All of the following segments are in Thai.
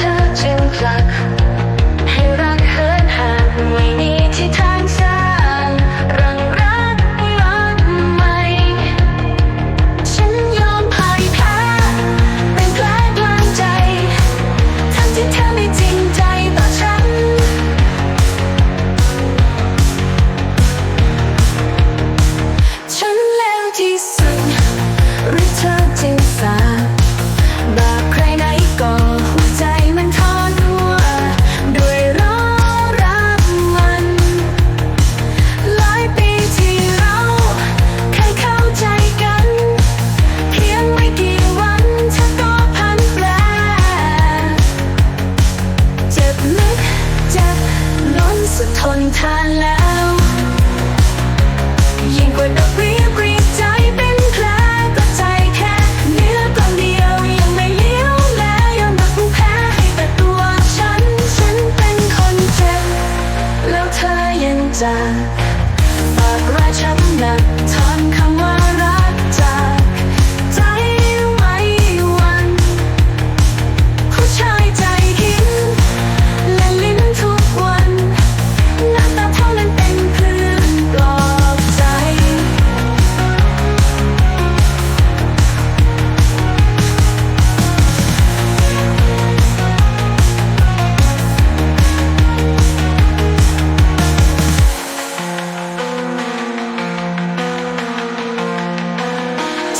touching clock. ทานแล้ว ยิ่งกว่าดกเบี้รีดใจเป็นแผลก็ใจแค่เนื้อกล่เดียวยังไม่เลี้ยวแล้ยอมรับผู้แพ้ให้แต่ตัวฉัน ฉันเป็นคนเจ็บ แล้วเธอยังจะฝากรอยช้ำหนักทอนคำ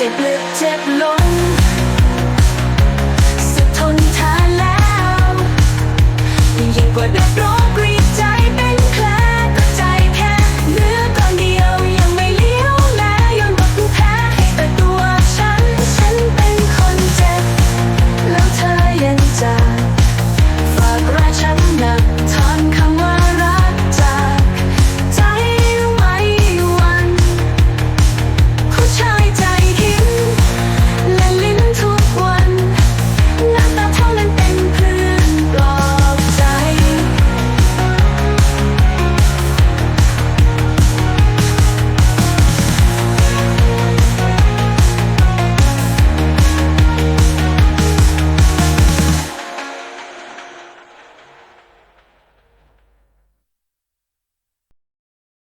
Tip lip, tip low.